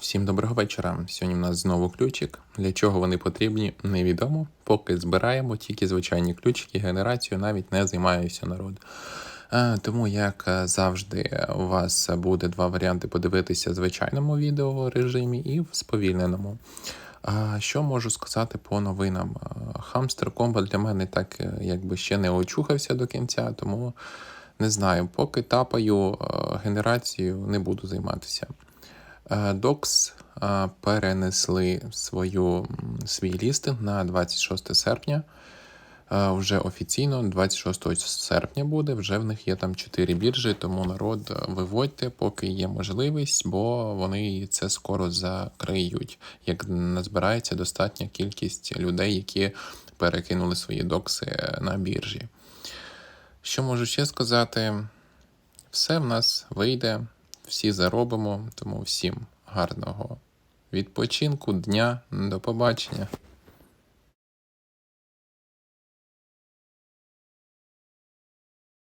Всім доброго вечора. Сьогодні в нас знову ключик. Для чого вони потрібні, невідомо. Поки збираємо тільки звичайні ключики, генерацію навіть не займаюся народ. Е, Тому, як е, завжди, у вас буде два варіанти подивитися в звичайному відео режимі і в сповільненому. Що можу сказати по новинам? Хамстер комбо для мене так е, якби ще не очухався до кінця, тому не знаю, поки тапаю е, генерацією, не буду займатися. Е, Докс е, перенесли свою, свій лістинг на 26 серпня. Е, Вже офіційно 26 серпня буде. Вже в них є там 4 біржі, тому народ виводьте, поки є можливість, бо вони це скоро закриють. Як назбирається достатня кількість людей, які перекинули свої докси на біржі. Що можу ще сказати? Все в нас вийде, всі заробимо, тому всім гарного відпочинку, дня, до побачення.